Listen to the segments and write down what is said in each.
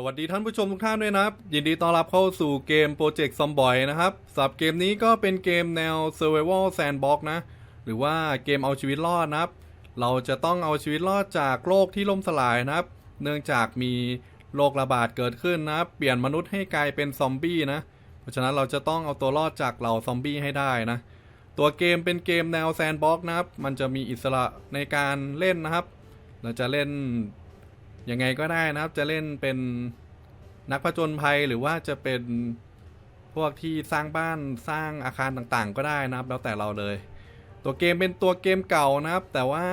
สวัสดีท่านผู้ชมทุกท่านด้วยนะครับ ยินดีต้อนรับเข้าสู่เกม Project Zomboy นะครับสับเกมนี้ก็เป็นเกมแนว Survival Sandbox นะ หรือว่าเกมเอาชีวิตรอดนะครับ เราจะต้องเอาชีวิตรอดจากโลกที่ล่มสลายนะครับ เนื่องจากมีโรคระบาดเกิดขึ้นนะครับ เปลี่ยนมนุษย์ให้กลายเป็นซอมบี้นะ เพราะฉะนั้นเราจะต้องเอาตัวรอดจากเหล่าซอมบี้ให้ได้นะ ตัวเกมเป็นเกมแนวแซนด์บ็อกนะครับ มันจะมีอิสระในการเล่นนะครับ เราจะเล่น ยังไงก็ได้นะครับ จะเล่นเป็นนักผจญภัยหรือว่าจะเป็นพวกที่สร้างบ้านสร้างอาคารต่างๆ ก็ได้นะครับ แล้วแต่เราเลย ตัวเกมเป็นตัวเกมเก่านะครับ แต่ว่า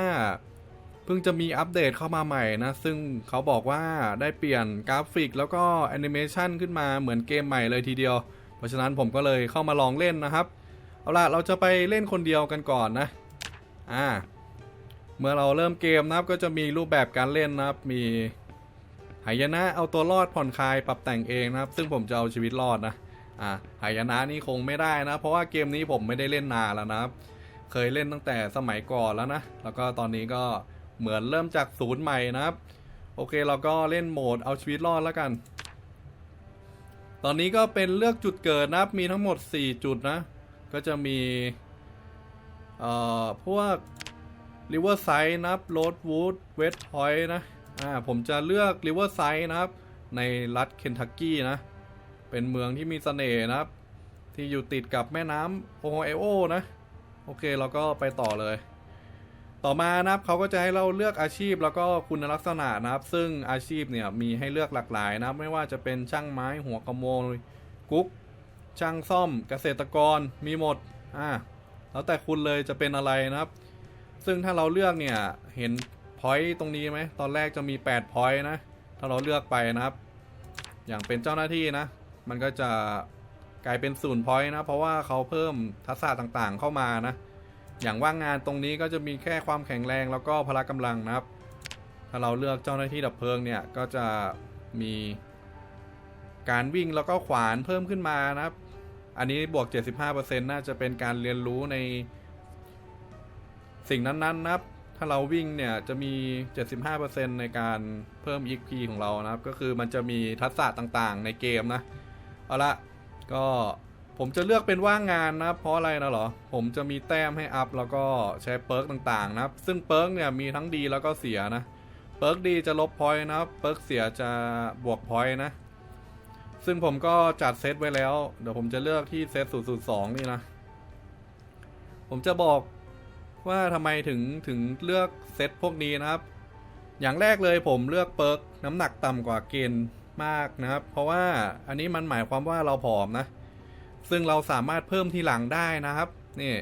เพิ่งจะมีอัปเดตเข้ามาใหม่นะ ซึ่งเขาบอกว่าได้เปลี่ยนกราฟิก แล้วก็แอนิเมชันขึ้นมาเหมือนเกมใหม่เลยทีเดียว เพราะฉะนั้นผมก็เลยเข้ามาลองเล่นนะครับ เอาล่ะ เราจะไปเล่นคนเดียวกันก่อนนะ อ่า เมื่อเราเริ่มเกมนะครับก็จะมีรูปแบบการเล่นนะครับ มีหายนะเอาตัวรอดผ่อนคลายปรับแต่งเองนะครับ ซึ่งผมจะเอาชีวิตรอดนะอ่าหายนะนี่คงไม่ได้นะ เพราะว่าเกมนี้ผมไม่ได้เล่นนานแล้วนะครับ เคยเล่นตั้งแต่สมัยก่อนแล้วนะ แล้วก็ตอนนี้ก็เหมือนเริ่มจากศูนย์ใหม่นะครับ โอเคเราก็เล่นโหมดเอาชีวิตรอดแล้วกัน ตอนนี้ก็เป็นเลือกจุดเกิดนะครับ มีทั้งหมด 4 จุดนะ ก็จะมีเอ่อพวก Riverside นะครับ Roadwood West Point นะอ่าผมจะเลือก Riverside นะครับ ในรัฐเคนทักกี้นะ เป็นเมืองที่มีเสน่ห์นะครับ ที่อยู่ติดกับแม่น้ำโอไฮโอนะ โอเคเราก็ไปต่อเลย ต่อมานะครับเขาก็จะให้เราเลือกอาชีพแล้วก็คุณลักษณะนะครับ ซึ่งอาชีพเนี่ยมีให้เลือกหลากหลายนะครับไม่ว่าจะเป็นช่างไม้หัวกระโมยกุ๊กช่างซ่อมเกษตรกรมีหมดอ่าแล้วแต่คุณเลยจะเป็นอะไรนะครับ ซึ่งถ้าเราเลือกเนี่ยเห็นพอยต์ตรงนี้ไหมตอนแรกจะมี8พอยต์นะถ้าเราเลือกไปนะครับ อย่างเป็นเจ้าหน้าที่นะ มันก็จะกลายเป็นศูนย์พอยต์นะ เพราะว่าเขาเพิ่มทักษะต่างๆเข้ามานะ อย่างว่างงานตรงนี้ก็จะมีแค่ความแข็งแรงแล้วก็พละกำลังนะครับ ถ้าเราเลือกเจ้าหน้าที่ดับเพลิงเนี่ยก็จะมีการวิ่งแล้วก็ขวานเพิ่มขึ้นมานะครับ อันนี้บวก 75%น่าจะเป็นการเรียนรู้ใน สิ่งนั้นๆนะครับ ถ้าเราวิ่งเนี่ยจะมี 75%ในการเพิ่ม EXP ของเรานะครับ ก็คือมันจะมีทักษะต่างๆ ในเกมนะ เอาละก็ผมจะเลือกเป็นว่างงานนะเพราะอะไรนะหรอ ผมจะมีแต้มให้อัพแล้วก็ใช้เปิร์กต่างๆนะครับ ซึ่งเปิร์กเนี่ยมีทั้งดีแล้วก็เสียนะ เปิร์กดีจะลบพอยต์นะครับ เปิร์กเสียจะบวกพอยต์นะ ซึ่งผมก็จัดเซตไว้แล้ว เดี๋ยวผมจะเลือกที่เซต002 นี่นะ ผมจะบอก ว่าทำไมถึงถึงเลือกเซตพวกนี้นะครับ อย่างแรกเลยผมเลือกเปิร์กน้ำหนักต่ำกว่าเกณฑ์มากนะครับ เพราะว่าอันนี้มันหมายความว่าเราผอมนะ ซึ่งเราสามารถเพิ่มทีหลังได้นะครับ นี่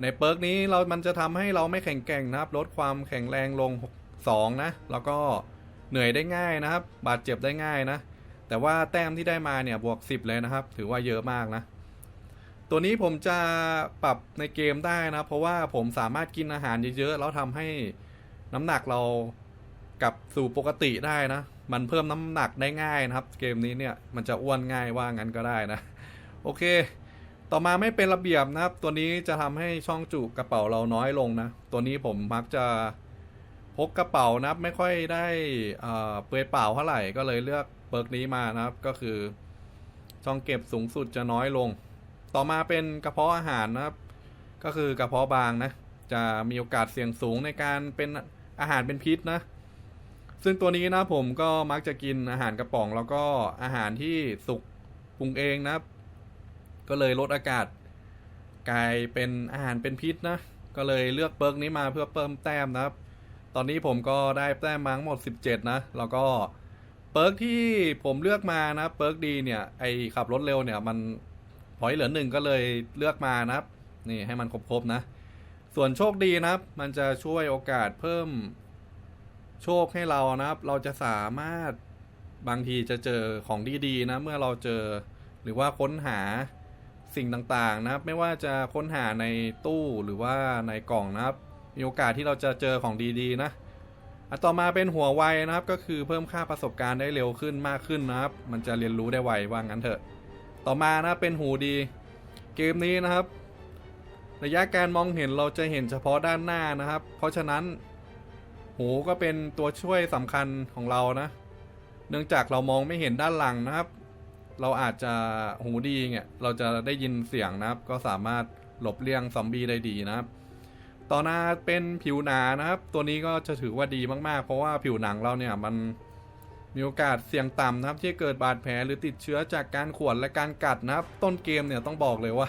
ในเปิร์กนี้เรามันจะทำให้เราไม่แข็งแกร่งนะครับ ลดความแข็งแรงลง 2 นะ แล้วก็เหนื่อยได้ง่ายนะครับ บาดเจ็บได้ง่ายนะ แต่ว่าแต้มที่ได้มาเนี่ยบวก 10 เลยนะครับ ถือว่าเยอะมากนะ ตัวนี้ผมจะปรับในเกมได้นะ เพราะว่าผมสามารถกินอาหารเยอะๆแล้วทำให้น้ำหนักเรากลับสู่ปกติได้นะ มันเพิ่มน้ำหนักได้ง่ายนะครับ เกมนี้เนี่ยมันจะอ้วนง่ายว่างั้นก็ได้นะ โอเค ต่อมาไม่เป็นระเบียบนะครับ ตัวนี้จะทำให้ช่องจุกระเป๋าเราน้อยลงนะ ตัวนี้ผมมักจะพกกระเป๋านะครับไม่ค่อยได้เปลือยเปล่าเท่าไหร่ก็เลยเลือกเปิร์กนี้มานะครับ ก็คือช่องเก็บสูงสุดจะน้อยลง ต่อมาเป็นกระเพาะอาหารนะครับ ก็คือกระเพาะบางนะ จะมีโอกาสเสี่ยงสูงในการเป็นอาหารเป็นพิษนะ ซึ่งตัวนี้นะผมก็มักจะกินอาหารกระป๋องแล้วก็อาหารที่สุกปรุงเองนะครับ ก็เลยลดอากาศกลายเป็นอาหารเป็นพิษนะ ก็เลยเลือกเปิร์กนี้มาเพื่อเพิ่มแต้มนะครับ ตอนนี้ผมก็ได้แต้มมาทั้งหมด 17 นะ แล้วก็เปิร์กที่ผมเลือกมานะเปิร์กดีเนี่ยไอขับรถเร็วเนี่ยมัน พอยเหลือหนึ่งก็เลยเลือกมานะครับ นี่ให้มันครบๆนะ ส่วนโชคดีนะครับ มันจะช่วยโอกาสเพิ่มโชคให้เรานะครับ เราจะสามารถบางทีจะเจอของดีๆนะ เมื่อเราเจอหรือว่าค้นหาสิ่งต่างๆนะครับ ไม่ว่าจะค้นหาในตู้หรือว่าในกล่องนะครับ มีโอกาสที่เราจะเจอของดีๆนะอะต่อมาเป็นหัวไวนะครับ ก็คือเพิ่มค่าประสบการณ์ได้เร็วขึ้นมากขึ้นนะครับ มันจะเรียนรู้ได้ไวว่างั้นเถอะ ต่อมานะเป็นหูดี เกมนี้นะครับ ระยะการมองเห็นเราจะเห็นเฉพาะด้านหน้านะครับ เพราะฉะนั้น หูก็เป็นตัวช่วยสำคัญของเรานะ เนื่องจากเรามองไม่เห็นด้านหลังนะครับ เราอาจจะหูดีเนี่ยเราจะได้ยินเสียงนะครับ ก็สามารถหลบเลี่ยงซอมบี้ได้ดีนะครับต่อหน้าเป็นผิวหนานะครับ ตัวนี้ก็จะถือว่าดีมากๆ เพราะว่าผิวหนังเราเนี่ยมัน มีโอกาสเสี่ยงต่ำนะครับที่เกิดบาดแผลหรือติดเชื้อจากการข่วนและการกัดนะครับ ต้นเกมเนี่ยต้องบอกเลยว่า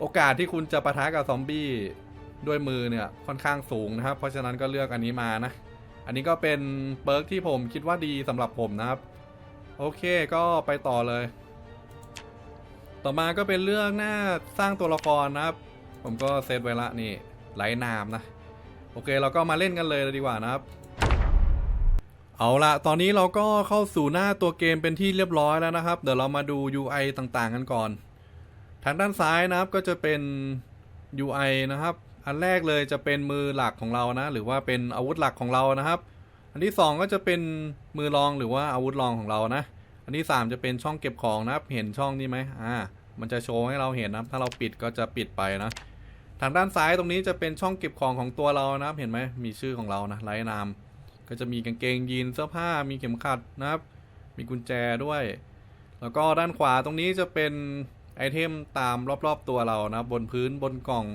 โอกาสที่คุณจะปะทะกับซอมบี้ด้วยมือเนี่ยค่อนข้างสูงนะครับ เพราะฉะนั้นก็เลือกอันนี้มานะ อันนี้ก็เป็นเปิร์กที่ผมคิดว่าดีสำหรับผมนะครับ โอเคก็ไปต่อเลย ต่อมาก็เป็นเรื่องหน้าสร้างตัวละครนะครับ ผมก็เซตไว้ละนี่ไร้นามนะ โอเคเราก็มาเล่นกันเลยดีกว่านะครับ เอาละตอนนี้เราก็เข้าสู่หน้าตัวเกมเป็นที่เรียบร้อยแล้วนะครับ เดี๋ยวเรามาดู UI ต่างๆ กันก่อน ทางด้านซ้ายนะครับก็จะเป็น UI นะครับ อันแรกเลยจะเป็นมือหลักของเรานะ หรือว่าเป็นอาวุธหลักของเรานะครับ อันที่สองก็จะเป็นมือรองหรือว่าอาวุธรองของเรานะ อันที่สามจะเป็นช่องเก็บของนะครับ เห็นช่องนี้ไหมอ่า มันจะโชว์ให้เราเห็นนะครับ ถ้าเราปิดก็จะปิดไปนะ ทางด้านซ้ายตรงนี้จะเป็นช่องเก็บของของตัวเรานะครับ เห็นไหมมีชื่อของเรานะไร้นาม ก็จะมีกางเกงยีนเสื้อผ้ามีเข็มขัดนะครับ มีกุญแจด้วย แล้วก็ด้านขวาตรงนี้จะเป็นไอเทมตามรอบๆตัวเรานะครับ บนพื้นบนกล่อง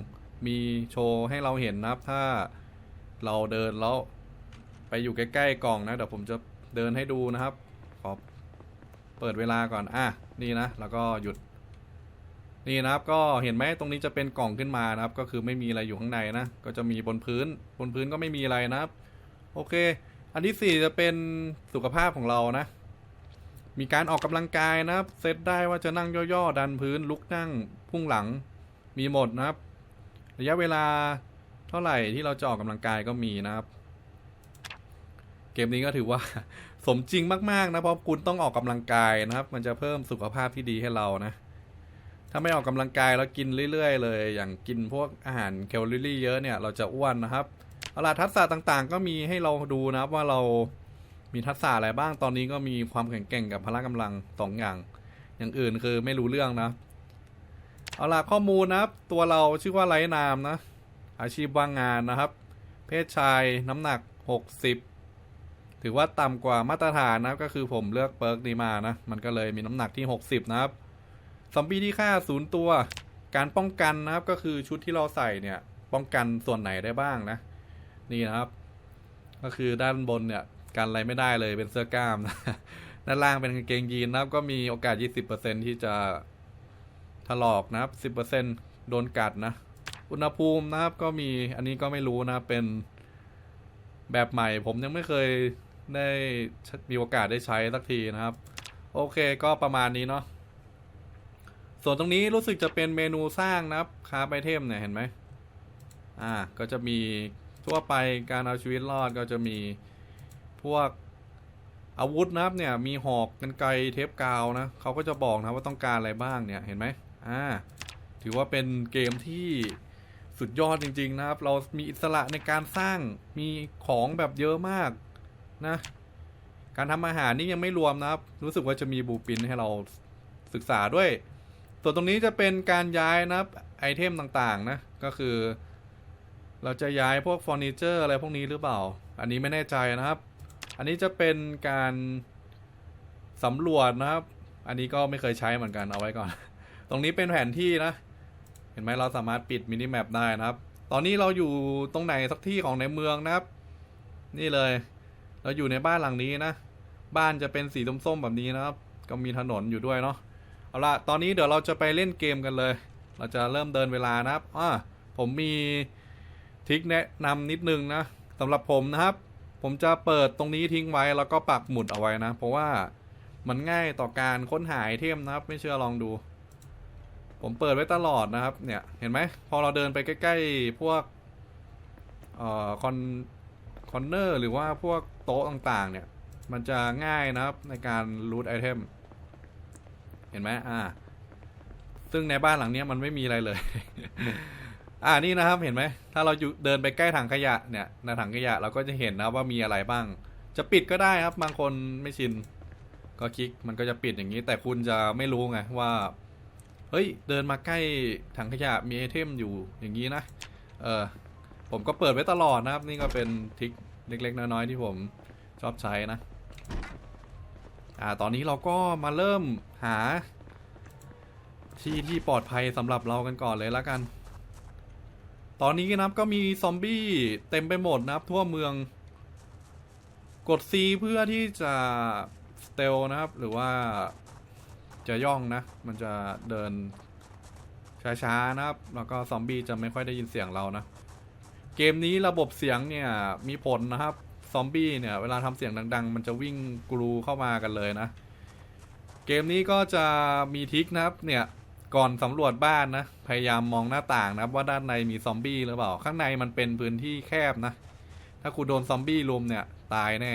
มีโชว์ให้เราเห็นนะครับ ถ้าเราเดินแล้วไปอยู่ใกล้ๆกล่องนะเดี๋ยวผมจะเดินให้ดูนะครับขอเปิดเวลาก่อนอะนี่นะ แล้วก็หยุด นี่นะครับก็เห็นไหมตรงนี้จะเป็นกล่องขึ้นมานะครับ ก็คือไม่มีอะไรอยู่ข้างในนะ ก็จะมีบนพื้น บนพื้นก็ไม่มีอะไรนะครับ โอเค อันที่สี่จะเป็นสุขภาพของเรานะ มีการออกกำลังกายนะครับ เซตได้ว่าจะนั่งย่อๆ ดันพื้น ลุกนั่งพุ่งหลัง มีหมดนะครับ ระยะเวลาเท่าไหร่ที่เราจะออกกำลังกายก็มีนะครับ เกมนี้ก็ถือว่าสมจริงมากๆนะเพราะคุณต้องออกกำลังกายนะครับ มันจะเพิ่มสุขภาพที่ดีให้เรานะ ถ้าไม่ออกกำลังกายแล้วกินเรื่อยๆ เลย อย่างกินพวกอาหารแคลอรี่เยอะเนี่ย เราจะอ้วนนะครับ เอาล่ะทักษะต่างๆ ก็มีให้เราดูนะครับว่าเรามีทักษะอะไรบ้างตอนนี้ก็มีความแข็งแกร่งกับพละกำลังสองอย่าง อย่างอื่นคือไม่รู้เรื่องนะ เอาล่ะข้อมูลนะครับ ตัวเราชื่อว่าไรนามนะ อาชีพว่างงานนะครับ เพศชายน้ำหนัก 60 ถือว่าต่ำกว่ามาตรฐานนะครับ ก็คือผมเลือกเปิร์กนี้มานะ มันก็เลยมีน้ำหนักที่ 60 นะครับซอมบี้ที่ฆ่าศูนย์ตัว การป้องกันนะครับก็คือชุดที่เราใส่เนี่ย ป้องกันส่วนไหนได้บ้างนะ นี่นะครับ ก็คือด้านบนเนี่ยกันอะไรไม่ได้เลยเป็นเสื้อกล้ามนะด้านล่างเป็นกางเกงยีนนะครับ ก็มีโอกาส 20%ที่จะถลอกนะครับ 10%โดนกัดนะ อุณหภูมินะครับก็มีอันนี้ก็ไม่รู้นะเป็นแบบใหม่ผมยังไม่เคยได้มีโอกาสได้ใช้สักทีนะครับ โอเคก็ประมาณนี้เนาะส่วนตรงนี้รู้สึกจะเป็นเมนูสร้างนะครับคาร์บไอเทมเนี่ยเห็นไหมอ่า ก็จะมี ทั่วไปการเอาชีวิตรอดก็จะมีพวกอาวุธนะครับเนี่ยมีหอกกันไกเทปกาวนะเขาก็จะบอกนะว่าต้องการอะไรบ้างเนี่ยเห็นไหมอ่าถือว่าเป็นเกมที่สุดยอดจริง ๆ นะครับ เรามีอิสระในการสร้างมีของแบบเยอะมากนะ การทำอาหารนี่ยังไม่รวมนะครับ รู้สึกว่าจะมีบูปินให้เราศึกษาด้วย ส่วนตรงนี้จะเป็นการย้ายนะครับไอเทมต่างๆนะก็คือ เราจะย้ายพวกเฟอร์นิเจอร์อะไรพวกนี้หรือเปล่า อันนี้ไม่แน่ใจนะครับ อันนี้จะเป็นการสำรวจนะครับ อันนี้ก็ไม่เคยใช้เหมือนกันเอาไว้ก่อน ตรงนี้เป็นแผนที่นะ เห็นไหมเราสามารถปิดมินิแมปได้นะครับ ตอนนี้เราอยู่ตรงไหนสักที่ของในเมืองนะครับ นี่เลย เราอยู่ในบ้านหลังนี้นะ บ้านจะเป็นสีส้มๆแบบนี้นะครับ ก็มีถนนอยู่ด้วยเนาะ เอาละตอนนี้เดี๋ยวเราจะไปเล่นเกมกันเลย เราจะเริ่มเดินเวลานะครับอ่าผมมี ทริคแนะนำนิดนึงนะสำหรับผมนะครับ ผมจะเปิดตรงนี้ทิ้งไว้แล้วก็ปักหมุดเอาไว้นะ เพราะว่ามันง่ายต่อการค้นหาไอเทมนะครับ ไม่เชื่อลองดู ผมเปิดไว้ตลอดนะครับ เนี่ยเห็นไหมพอเราเดินไปใกล้ ๆ พวกเอ่อคอนคอนเนอร์หรือว่าพวกโต๊ะต่างๆ เนี่ย มันจะง่ายนะครับในการรูทไอเทมเห็นไหมอ่า ซึ่งในบ้านหลังนี้มันไม่มีอะไรเลย อ่านี่นะครับเห็นไหมถ้าเราอยู่เดินไปใกล้ถังขยะเนี่ยในถังขยะเราก็จะเห็นนะว่ามีอะไรบ้าง จะปิดก็ได้ครับบางคนไม่ชิน ก็คลิกมันก็จะปิดอย่างนี้ แต่คุณจะไม่รู้ไงว่า เฮ้ย เดินมาใกล้ถังขยะมีไอเทมอยู่อย่างนี้นะเออผมก็เปิดไว้ตลอดนะครับ นี่ก็เป็นทิคเล็กๆน้อยๆที่ผมชอบใช้นะอ่าตอนนี้เราก็มาเริ่มหาที่ที่ปลอดภัยสำหรับเรากันก่อนเลยแล้วกัน ตอนนี้นะครับก็มีซอมบี้เต็มไปหมดนะครับ ทั่วเมือง กด C เพื่อที่จะสเตลนะครับ หรือว่าจะย่องนะ มันจะเดินช้าๆนะครับ แล้วก็ซอมบี้จะไม่ค่อยได้ยินเสียงเรานะ เกมนี้ระบบเสียงเนี่ยมีผลนะครับ ซอมบี้เนี่ยเวลาทำเสียงดัง ๆ มันจะวิ่งกรูเข้ามากันเลยนะ เกมนี้ก็จะมีทิกนะครับเนี่ย ก่อนสำรวจบ้านนะ พยายามมองหน้าต่างนะครับว่าด้านในมีซอมบี้หรือเปล่า ข้างในมันเป็นพื้นที่แคบนะ ถ้าคุณโดนซอมบี้ลุมเนี่ย ตายแน่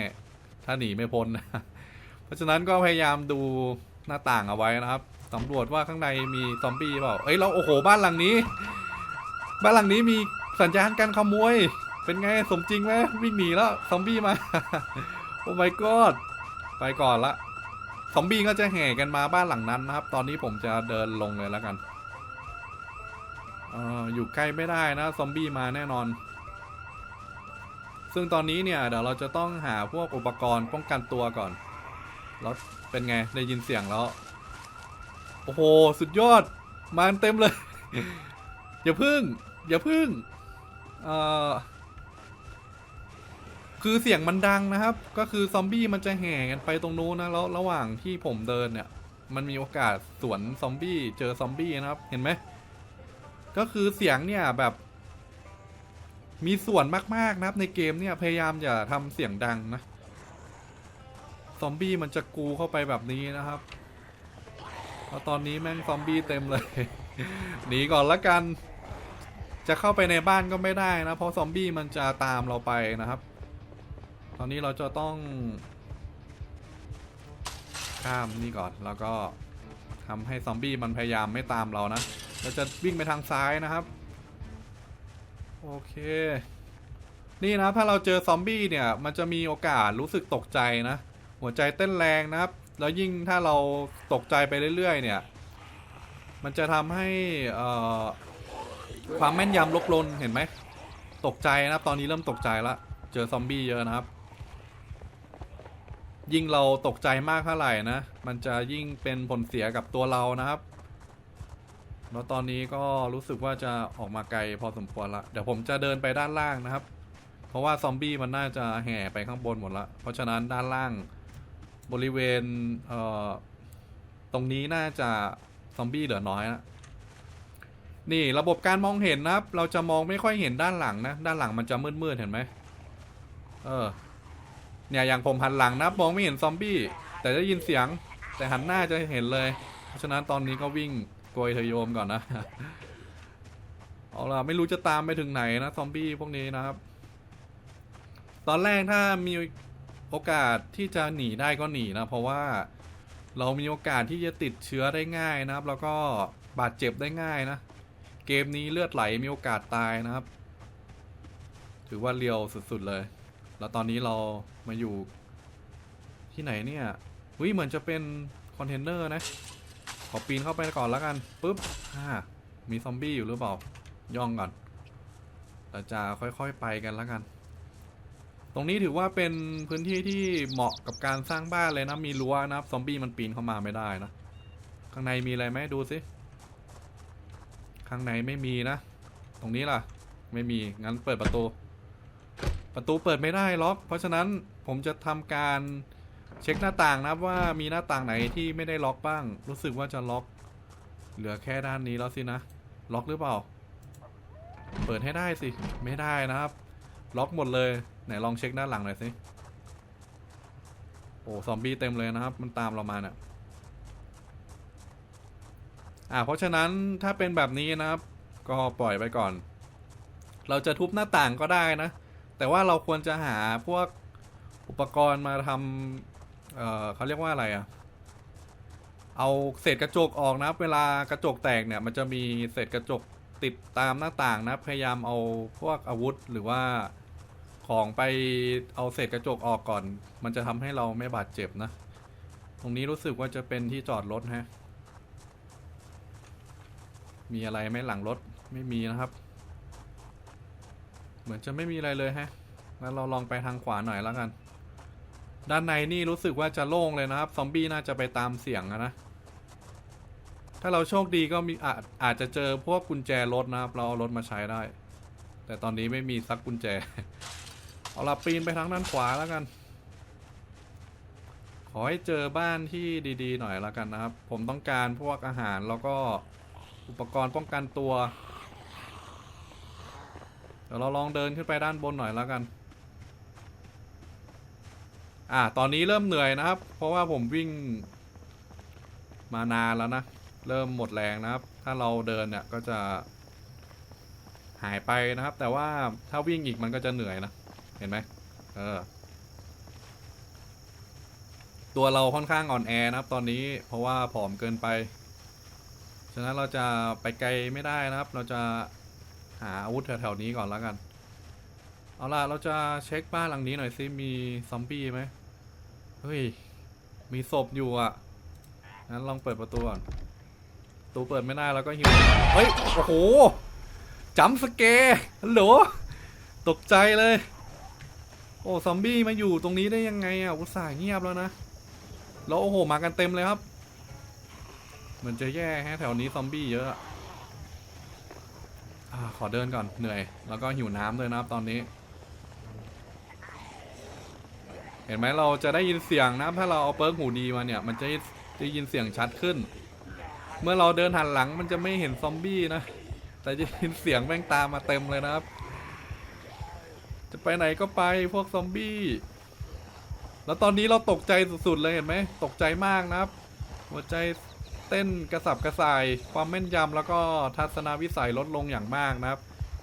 ถ้าหนีไม่พ้นนะ เพราะฉะนั้นก็พยายามดูหน้าต่างเอาไว้นะครับสำรวจว่าข้างในมีซอมบี้เปล่า เอ้ยเราโอ้โหบ้านหลังนี้ บ้านหลังนี้มีสัญญาณการขโมย เป็นไงสมจริงไหมวิ่งหนีแล้วซอมบี้มา โอ้ my god ไปก่อนละ ซอมบี้ก็จะแห่กันมาบ้านหลังนั้นนะครับ ตอนนี้ผมจะเดินลงเลยแล้วกันเอออยู่ใกล้ไม่ได้นะซอมบี้มาแน่นอน ซึ่งตอนนี้เนี่ยเดี๋ยวเราจะต้องหาพวกอุปกรณ์ป้องกันตัวก่อน แล้วเป็นไงได้ยินเสียงแล้ว โอ้โห สุดยอด มาเต็มเลย อย่าพึ่ง อย่าพึ่ง เอ่อ คือเสียงมันดังนะครับ ก็คือซอมบี้มันจะแห่กันไปตรงนู้นนะแล้วระหว่างที่ผมเดินเนี่ย มันมีโอกาสสวนซอมบี้เจอซอมบี้นะครับ เห็นไหมก็คือเสียงเนี่ยแบบ มีส่วนมากๆนะครับ ในเกมเนี่ยพยายามอย่าทำเสียงดังนะซอมบี้มันจะกูเข้าไปแบบนี้นะครับแล้วตอนนี้แม่งซอมบี้เต็มเลย หนีก่อนละกัน จะเข้าไปในบ้านก็ไม่ได้นะ เพราะซอมบี้มันจะตามเราไปนะครับ ตอนนี้เราจะต้อง ข้ามนี่ก่อนแล้วก็ทำให้ซอมบี้มันพยายามไม่ตามเรานะ เราจะวิ่งไปทางซ้ายนะครับ โอเค นี่นะถ้าเราเจอซอมบี้เนี่ย มันจะมีโอกาสรู้สึกตกใจนะ หัวใจเต้นแรงนะครับ แล้วยิ่งถ้าเราตกใจไปเรื่อย ๆ เนี่ย มันจะทำให้ความแม่นยำลดลงเห็นไหม ตกใจนะครับ ตอนนี้เริ่มตกใจละ เจอซอมบี้เยอะนะครับ ยิ่งเราตกใจมากเท่าไหร่นะ มันจะยิ่งเป็นผลเสียกับตัวเรานะครับ แล้วตอนนี้ก็รู้สึกว่าจะออกมาไกลพอสมควรละ เดี๋ยวผมจะเดินไปด้านล่างนะครับ เพราะว่าซอมบี้มันน่าจะแห่ไปข้างบนหมดละ เพราะฉะนั้นด้านล่างบริเวณเอ่อตรงนี้น่าจะซอมบี้เหลือน้อยนะนี่ระบบการมองเห็นนะครับ เราจะมองไม่ค่อยเห็นด้านหลังนะ ด้านหลังมันจะมืดๆเห็นไหมเออ เนี่ยอย่างผมหันหลังนะมองไม่เห็นซอมบี้แต่ได้ยินเสียงแต่หันหน้าจะเห็นเลย เพราะฉะนั้นตอนนี้ก็วิ่งโกยเทยโยมก่อนนะเอาล่ะไม่รู้จะตามไปถึงไหนนะซอมบี้พวกนี้นะครับ ตอนแรกถ้ามีโอกาสที่จะหนีได้ก็หนีนะ เพราะว่าเรามีโอกาสที่จะติดเชื้อได้ง่ายนะครับ แล้วก็บาดเจ็บได้ง่ายนะ เกมนี้เลือดไหลมีโอกาสตายนะครับ ถือว่าเรียวสุดๆเลย แล้วตอนนี้เรามาอยู่ที่ไหนเนี่ยวิเหมือนจะเป็นคอนเทนเนอร์นะ ขอปีนเข้าไปก่อนแล้วกันปุ๊บอ่ามีซอมบี้อยู่หรือเปล่า ย่องก่อนเราจะค่อยๆไปกันแล้วกัน ตรงนี้ถือว่าเป็นพื้นที่ที่เหมาะกับการสร้างบ้านเลยนะ มีรั้วนะครับซอมบี้มันปีนเข้ามาไม่ได้นะ ข้างในมีอะไรไหมดูสิ ข้างในไม่มีนะ ตรงนี้ล่ะ ไม่มี งั้นเปิดประตู ประตูเปิดไม่ได้ล็อก เพราะฉะนั้นผมจะทำการเช็คหน้าต่างนะครับว่ามีหน้าต่างไหนที่ไม่ได้ล็อกบ้าง รู้สึกว่าจะล็อก เหลือแค่ด้านนี้แล้วสินะ ล็อกหรือเปล่า เปิดให้ได้สิ ไม่ได้นะครับ ล็อกหมดเลย ไหนลองเช็คด้านหลังหน่อยสิ โอ้ซอมบี้เต็มเลยนะครับ มันตามเรามาเนี่ยอ่า เพราะฉะนั้นถ้าเป็นแบบนี้นะครับ ก็ปล่อยไปก่อน เราจะทุบหน้าต่างก็ได้นะ แต่ว่าเราควรจะหาพวกอุปกรณ์มาทำเอ่อเขาเรียกว่าอะไรอะ่ะ เอาเศษกระจกออกนะเวลากระจกแตกเนี่ย มันจะมีเศษกระจกติดตามหน้าต่างนะ พยายามเอาพวกอาวุธหรือว่าของไปเอาเศษกระจกออกก่อน มันจะทำให้เราไม่บาดเจ็บนะ ตรงนี้รู้สึกว่าจะเป็นที่จอดรถฮะ มีอะไรไหมหลังรถไม่มีนะครับ เหมือนจะไม่มีอะไรเลยฮะงั้นเราลองไปทางขวาหน่อยแล้วกัน ด้านในนี่รู้สึกว่าจะโล่งเลยนะครับ ซอมบี้น่าจะไปตามเสียงนะ ถ้าเราโชคดีก็มีอาจอาจจะเจอพวกกุญแจรถนะครับ เราเอารถมาใช้ได้ แต่ตอนนี้ไม่มีซักกุญแจ เอาละปีนไปทางด้านขวาแล้วกัน ขอให้เจอบ้านที่ดีๆ หน่อยแล้วกันนะครับ ผมต้องการพวกอาหารแล้วก็อุปกรณ์ป้องกันตัว เดี๋ยวเราลองเดินขึ้นไปด้านบนหน่อยแล้วกัน อ่า ตอนนี้เริ่มเหนื่อยนะครับ เพราะว่าผมวิ่งมานานแล้วนะ เริ่มหมดแรงนะครับ ถ้าเราเดินเนี่ยก็จะหายไปนะครับ แต่ว่าถ้าวิ่งอีกมันก็จะเหนื่อยนะ เห็นไหมเออ ตัวเราค่อนข้างอ่อนแอนะครับ ตอนนี้เพราะว่าผอมเกินไป ฉะนั้นเราจะไปไกลไม่ได้นะครับ เราจะ หาอาวุธแถวๆนี้ก่อนแล้วกัน เอาล่ะ เราจะเช็คบ้านหลังนี้หน่อยสิมีซอมบี้ไหมเฮ้ย มีศพอยู่อะ งั้นลองเปิดประตูก่อนตูเปิดไม่ได้แล้วก็หิว เฮ้ย โอ้โหจัมสเกร์ฮัลโหล ตกใจเลย โอ้ ซอมบี้มาอยู่ตรงนี้ได้ยังไงอะอุตส่าห์เงียบแล้วนะ แล้วโอ้โห มากันเต็มเลยครับ เหมือนจะแย่แฮะแถวนี้ซอมบี้เยอะ ขอเดินก่อนเหนื่อย แล้วก็หิวน้ำด้วยนะครับตอนนี้ เห็นไหมเราจะได้ยินเสียงนะถ้าเราเอาเปิร์กหูดีมาเนี่ย มันจะได้ยินเสียงชัดขึ้น เมื่อเราเดินหันหลังมันจะไม่เห็นซอมบี้นะ แต่จะยินเสียงแม่งตามมาเต็มเลยนะครับ จะไปไหนก็ไปพวกซอมบี้แล้วตอนนี้เราตกใจสุดๆเลยเห็นไหมตกใจมากนะครับ หัวใจ เต้นกระสับกระส่าย ความแม่นยำแล้วก็ทัศนวิสัยลดลงอย่างมากนะครับ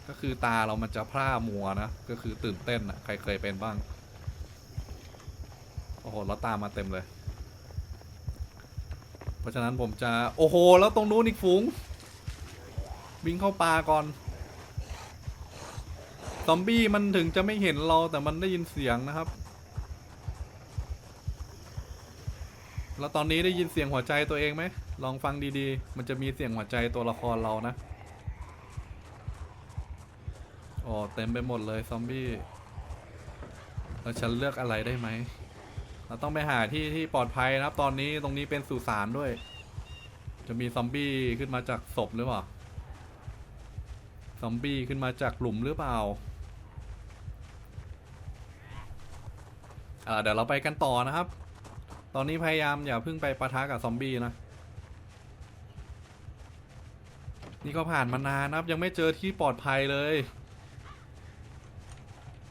ก็คือตาเรามันจะพร่ามัวนะ ก็คือตื่นเต้นอะใครเคยเป็นบ้าง โอ้โหแล้วตามมาเต็มเลย เพราะฉะนั้นผมจะ โอ้โห แล้วตรงนู้นอีกฝูงวิ่งเข้าป่าก่อน ซอมบี้มันถึงจะไม่เห็นเราแต่มันได้ยินเสียงนะครับ แล้วตอนนี้ได้ยินเสียงหัวใจตัวเองไหม ลองฟังดีๆ มันจะมีเสียงหัวใจตัวละครเรานะโอ้เต็มไปหมดเลยซอมบี้แล้วฉันเลือกอะไรได้ไหม เราต้องไปหาที่ที่ปลอดภัยนะครับ ตอนนี้ตรงนี้เป็นสุสานด้วย จะมีซอมบี้ขึ้นมาจากศพหรือเปล่า ซอมบี้ขึ้นมาจากหลุมหรือเปล่าอ่าเดี๋ยวเราไปกันต่อนะครับ ตอนนี้พยายามอย่าเพิ่งไปปะทะกับซอมบี้นะ นี่ก็ผ่านมานานนะครับยังไม่เจอที่ปลอดภัยเลย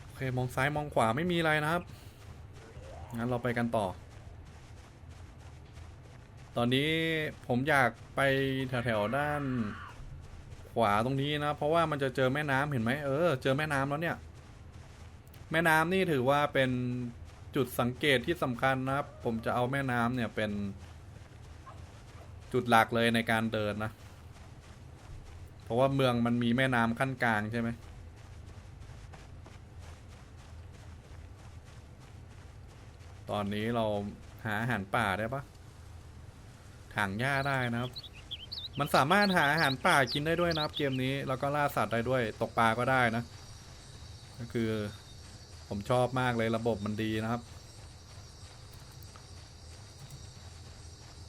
โอเค มองซ้ายมองขวาไม่มีอะไรนะครับ งั้นเราไปกันต่อ ตอนนี้ผมอยากไปแถวๆด้านขวาตรงนี้นะ เพราะว่ามันจะเจอแม่น้ำเห็นไหมเออ เจอแม่น้ำแล้วเนี่ย แม่น้ำนี่ถือว่าเป็นจุดสังเกตที่สำคัญนะครับ ผมจะเอาแม่น้ำเนี่ยเป็นจุดหลักเลยในการเดินนะ ราะว่าเมืองมันมีแม่น้ำขั้นกลางใช่ไหมตอนนี้เราหาอาหารป่าได้ปะถังหญ้าได้นะครับ มันสามารถหาอาหารป่ากินได้ด้วยนะครับเกมนี้ แล้วก็ล่าสัตว์ได้ด้วย ตกปลาก็ได้นะ ก็คือ ผมชอบมากเลยระบบมันดีนะครับ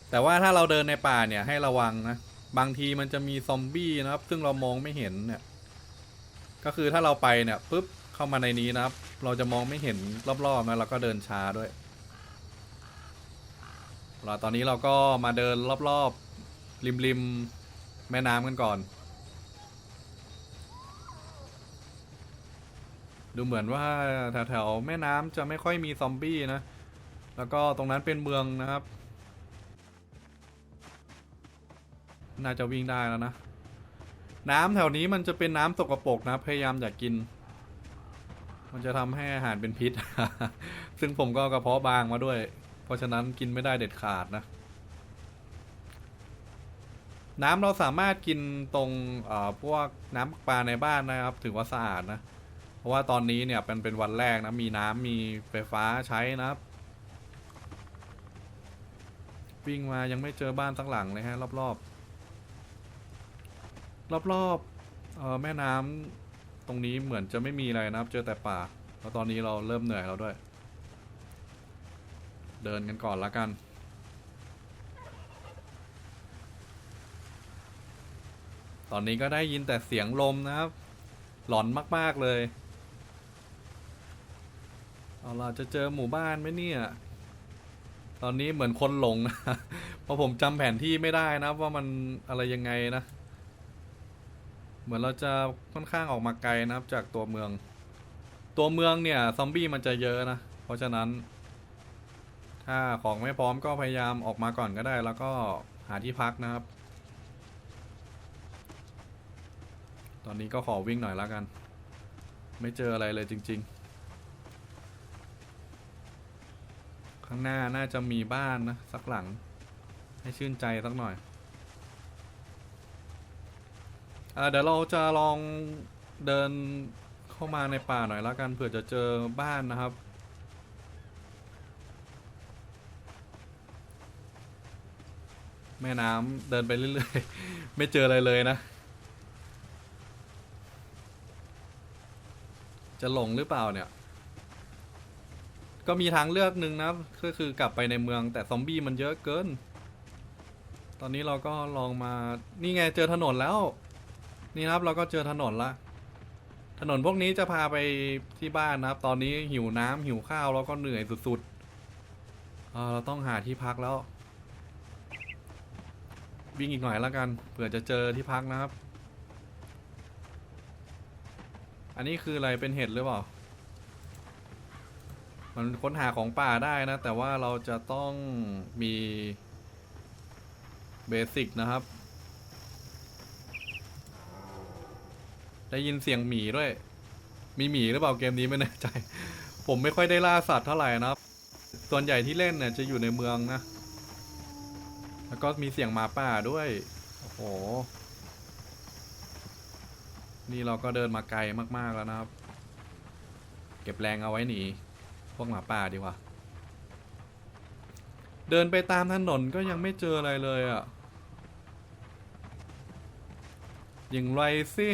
แต่ว่าถ้าเราเดินในป่าเนี่ยให้ระวังนะ บางทีมันจะมีซอมบี้นะครับ ซึ่งเรามองไม่เห็นเนี่ย ก็คือถ้าเราไปเนี่ยปุ๊บเข้ามาในนี้นะครับ เราจะมองไม่เห็นรอบๆนะเราก็เดินช้าด้วยเราตอนนี้เราก็มาเดินรอบๆ ริมริมๆแม่น้ำกันก่อน ดูเหมือนว่าแถวๆ แม่น้ำจะไม่ค่อยมีซอมบี้นะ แล้วก็ตรงนั้นเป็นเมืองนะครับ น่าจะวิ่งได้แล้วนะ น้ำแถวนี้มันจะเป็นน้ำสกปรกนะ พยายามอย่ากกิน มันจะทำให้อาหารเป็นพิษ ซึ่งผมก็กระเพาะบางมาด้วย เพราะฉะนั้นกินไม่ได้เด็ดขาดนะ น้ำเราสามารถกินตรงพวกน้ำปลาในบ้านนะครับ ถือว่าสะอาดนะ เพราะว่าตอนนี้เนี่ยเป็นเป็นวันแรกนะ มีน้ำมีไฟฟ้าใช้นะครับวิ่งมายังไม่เจอบ้านสักหลังเลยฮะ รอบ ๆ รอบๆเออแม่น้ำตรงนี้เหมือนจะไม่มีอะไรนะครับ เจอแต่ป่า แล้วตอนนี้เราเริ่มเหนื่อยแล้วด้วย เดินกันก่อนละกัน ตอนนี้ก็ได้ยินแต่เสียงลมนะครับ หลอนมาก ๆเลย เอาล่ะจะเจอหมู่บ้านไหมเนี่ยตอนนี้เหมือนคนหลงนะเพราะผมจำแผนที่ไม่ได้นะว่ามันอะไรยังไงนะ เหมือนเราจะค่อนข้างออกมาไกลนะครับจากตัวเมือง ตัวเมืองเนี่ยซอมบี้มันจะเยอะนะ เพราะฉะนั้น ถ้าของไม่พร้อมก็พยายามออกมาก่อนก็ได้ แล้วก็หาที่พักนะครับ ตอนนี้ก็ขอวิ่งหน่อยแล้วกัน ไม่เจออะไรเลยจริง ๆ ข้างหน้าน่าจะมีบ้านนะสักหลัง ให้ชื่นใจสักหน่อย อาเดี๋ยวเราจะลองเดินเข้ามาในป่าหน่อยแล้วกันเผื่อจะเจอบ้านนะครับ แม่น้ำเดินไปเรื่อยๆ ไม่เจออะไรเลยนะ จะหลงหรือเปล่าเนี่ย ก็มีทางเลือกหนึ่งนะก็คือกลับไปในเมืองแต่ซอมบี้มันเยอะเกิน ตอนนี้เราก็ลองมานี่ไงเจอถนนแล้ว นี่ครับเราก็เจอถนนละ ถนนพวกนี้จะพาไปที่บ้านนะครับ ตอนนี้หิวน้ำหิวข้าวแล้วก็เหนื่อยสุดๆเออเราต้องหาที่พักแล้ว วิ่งอีกหน่อยแล้วกันเผื่อจะเจอที่พักนะครับ อันนี้คืออะไรเป็นเห็ดหรือเปล่า มันค้นหาของป่าได้นะ แต่ว่าเราจะต้องมีเบสิกนะครับ ได้ยินเสียงหมีด้วย มีหมีหรือเปล่าเกมนี้ไม่แน่ใจ ผมไม่ค่อยได้ล่าสัตว์เท่าไหร่นะครับ ส่วนใหญ่ที่เล่นเนี่ยจะอยู่ในเมืองนะ แล้วก็มีเสียงหมาป่าด้วย โอ้โห นี่เราก็เดินมาไกลมากๆแล้วนะครับ เก็บแรงเอาไว้หนี พวกหมาป่าดีกว่า เดินไปตามถนนก็ยังไม่เจออะไรเลยอะ่ะอย่างไรสิ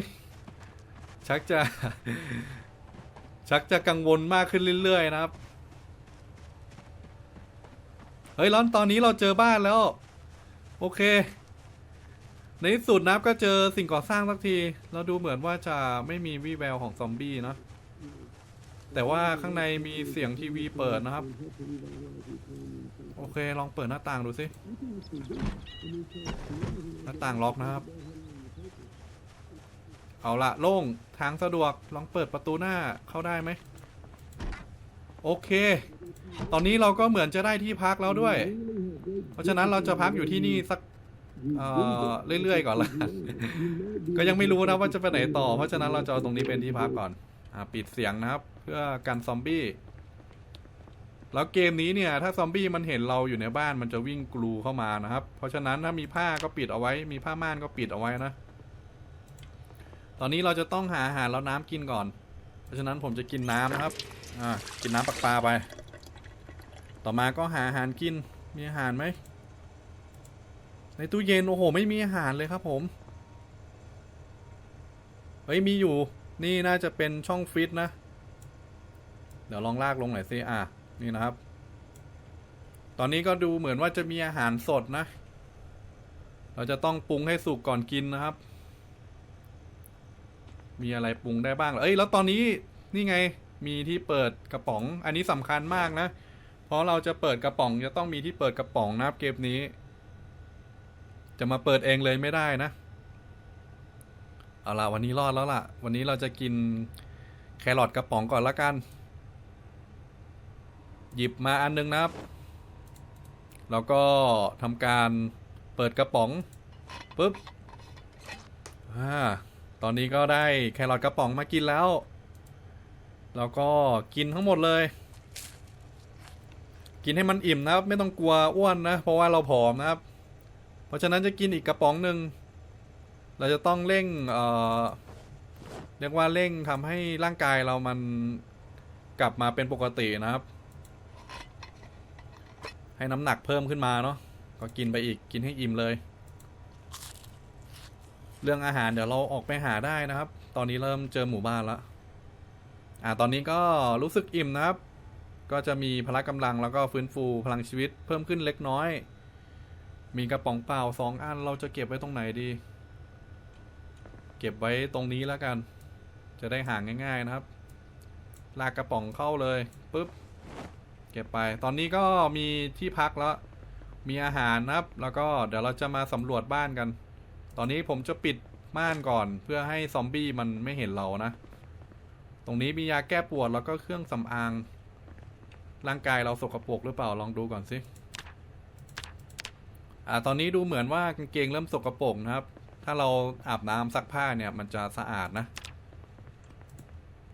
ชักจะ ชักจะกังวลมากขึ้นเรื่อยๆนะครับ เฮ้ยร้อนตอนนี้เราเจอบ้านแล้ว โอเค ในที่สุดนะครับก็เจอสิ่งก่อสร้างสักที เราดูเหมือนว่าจะไม่มีวี่แววของซอมบี้นะแต่ว่าข้างในมีเสียงทีวีเปิดนะครับ โอเค ลองเปิดหน้าต่างดูสิ หน้าต่างล็อกนะครับ เอาละโล่งทางสะดวกลองเปิดประตูหน้าเข้าได้ไหม โอเค ตอนนี้เราก็เหมือนจะได้ที่พักแล้วด้วย เพราะฉะนั้นเราจะพักอยู่ที่นี่สักเอ่อเรื่อยๆก่อนละก็ยังไม่รู้นะว่าจะไปไหนต่อ เพราะฉะนั้นเราจะเอาตรงนี้เป็นที่พักก่อนอปิดเสียงนะครับ เพื่อกันซอมบี้แล้วเกมนี้เนี่ยถ้าซอมบี้มันเห็นเราอยู่ในบ้านมันจะวิ่งกลูเข้ามานะครับ เพราะฉะนั้นถ้ามีผ้าก็ปิดเอาไว้ มีผ้าม่านก็ปิดเอาไว้นะ ตอนนี้เราจะต้องหาอาหารแล้วน้ำกินก่อน เพราะฉะนั้นผมจะกินน้ำนะครับ อ่า กินน้ำปักปลาไป ต่อมาก็หาอาหารกิน มีอาหารไหม ในตู้เย็นโอ้โห ไม่มีอาหารเลยครับผม เฮ้ย มีอยู่ นี่น่าจะเป็นช่องฟิตนะ เดี๋ยวลองลากลงหน่อยสิ อะ นี่นะครับ ตอนนี้ก็ดูเหมือนว่าจะมีอาหารสดนะ เราจะต้องปรุงให้สุกก่อนกินนะครับ มีอะไรปรุงได้บ้างเหรอเอ้ยแล้วตอนนี้นี่ไงมีที่เปิดกระป๋อง อันนี้สำคัญมากนะ เพราะเราจะเปิดกระป๋องจะต้องมีที่เปิดกระป๋องนะครับเกมนี้ จะมาเปิดเองเลยไม่ได้นะเอาล่ะวันนี้รอดแล้วล่ะ วันนี้เราจะกินแครอทกระป๋องก่อนละกัน หยิบมาอันนึงนะครับ แล้วก็ทำการเปิดกระป๋องปุ๊บอ่า ตอนนี้ก็ได้แครอทกระป๋องมากินแล้ว แล้วก็กินทั้งหมดเลย กินให้มันอิ่มนะครับ ไม่ต้องกลัวอ้วนนะ เพราะว่าเราผอมนะครับ เพราะฉะนั้นจะกินอีกกระป๋องหนึ่งเราจะต้องเร่งเอ่อเรียกว่าเร่งทำให้ร่างกายเรามันกลับมาเป็นปกตินะครับ ให้น้ำหนักเพิ่มขึ้นมาเนาะก็กินไปอีกกินให้อิ่มเลย เรื่องอาหารเดี๋ยวเราออกไปหาได้นะครับ ตอนนี้เริ่มเจอหมู่บ้านแล้วอ่าตอนนี้ก็รู้สึกอิ่มนะครับ ก็จะมีพละกำลังแล้วก็ฟื้นฟูพลังชีวิตเพิ่มขึ้นเล็กน้อย มีกระป๋องเปล่าสองอันเราจะเก็บไว้ตรงไหนดี เก็บไว้ตรงนี้แล้วกัน จะได้หาง่าย ๆนะครับ ลากกระป๋องเข้าเลยปุ๊บเก็บไป ตอนนี้ก็มีที่พักแล้ว มีอาหารนะครับ แล้วก็เดี๋ยวเราจะมาสำรวจบ้านกัน ตอนนี้ผมจะปิดม่านก่อน เพื่อให้ซอมบี้มันไม่เห็นเรานะ ตรงนี้มียาแก้ปวดแล้วก็เครื่องสำอาง ร่างกายเราสกปรกหรือเปล่าลองดูก่อนสิอ่าตอนนี้ดูเหมือนว่ากางเกงเริ่มสกปรกนะครับ ถ้าเราอาบน้ำซักผ้าเนี่ยมันจะสะอาดนะ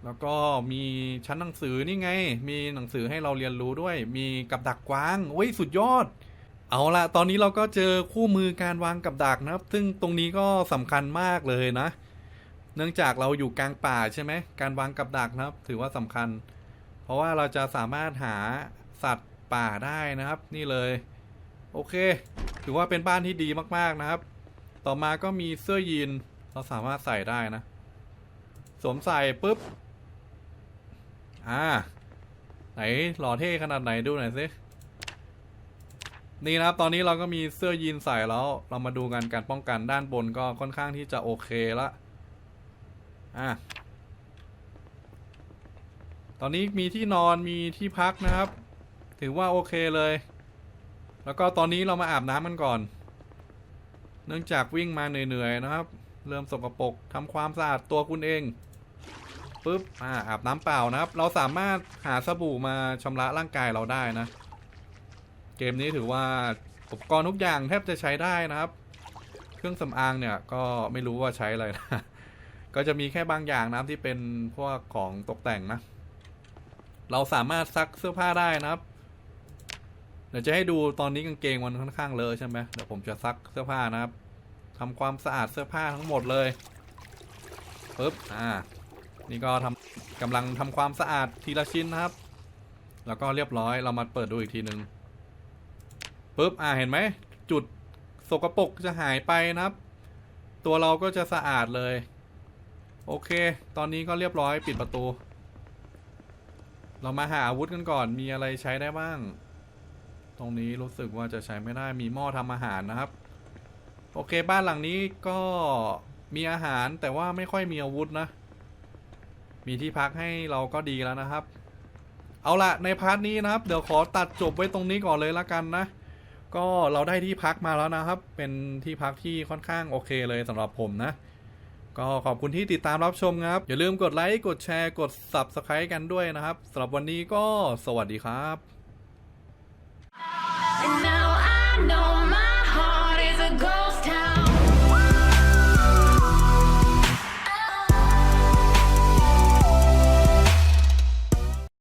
แล้วก็มีชั้นหนังสือนี่ไง มีหนังสือให้เราเรียนรู้ด้วย มีกับดักกวางโอ้ยสุดยอด เอาละตอนนี้เราก็เจอคู่มือการวางกับดักนะครับ ซึ่งตรงนี้ก็สำคัญมากเลยนะ เนื่องจากเราอยู่กลางป่าใช่ไหม การวางกับดักนะครับ ถือว่าสำคัญ เพราะว่าเราจะสามารถหาสัตว์ป่าได้นะครับ นี่เลย โอเค ถือว่าเป็นบ้านที่ดีมากๆนะครับ ต่อมาก็มีเสื้อยีน เราสามารถใส่ได้นะ สวมใส่ปุ๊บ อ่า ไหนหล่อเท่ขนาดไหนดูหน่อยสิ นี่นะครับ ตอนนี้เราก็มีเสื้อยีนใส่แล้ว เรามาดูกันการป้องกันด้านบนก็ค่อนข้างที่จะโอเคละอะตอนนี้มีที่นอนมีที่พักนะครับ ถือว่าโอเคเลย แล้วก็ตอนนี้เรามาอาบน้ำกันก่อน เนื่องจากวิ่งมาเหนื่อยๆนะครับ เริ่มสกปรกทำความสะอาดตัวคุณเองปุ๊บอ่าอาบน้ำเปล่านะครับ เราสามารถหาสบู่มาชำระร่างกายเราได้นะ เกมนี้ถือว่าอุปกรณ์ทุกอย่างแทบจะใช้ได้นะครับ เครื่องสำอางเนี่ยก็ไม่รู้ว่าใช้อะไรนะ ก็จะมีแค่บางอย่างนะครับที่เป็นพวกของตกแต่งนะ เราสามารถซักเสื้อผ้าได้นะครับ เดี๋ยวจะให้ดูตอนนี้กางเกงมันค่อนข้างเลอะใช่ไหมเดี๋ยวผมจะซักเสื้อผ้านะครับทำความสะอาดเสื้อผ้าทั้งหมดเลยปึ๊บ อ่า นี่ก็ทำกำลังทำความสะอาดทีละชิ้นนะครับ แล้วก็เรียบร้อย เรามาเปิดดูอีกทีหนึ่ง ปึ๊บอ่าเห็นไหม จุดสกปรกจะหายไปนะครับ ตัวเราก็จะสะอาดเลย โอเค ตอนนี้ก็เรียบร้อยปิดประตู เรามาหาอาวุธกันก่อนมีอะไรใช้ได้บ้าง ตรงนี้รู้สึกว่าจะใช้ไม่ได้มีหม้อทำอาหารนะครับ โอเคบ้านหลังนี้ก็มีอาหารแต่ว่าไม่ค่อยมีอาวุธนะ มีที่พักให้เราก็ดีแล้วนะครับ เอาละในพาร์ทนี้นะครับ เดี๋ยวขอตัดจบไว้ตรงนี้ก่อนเลยละกันนะ ก็เราได้ที่พักมาแล้วนะครับ เป็นที่พักที่ค่อนข้างโอเคเลยสำหรับผมนะ ก็ขอบคุณที่ติดตามรับชมครับ อย่าลืมกดไลค์ กดแชร์ กด Subscribe กันด้วยนะครับสำหรับวันนี้ก็สวัสดีครับ And now I know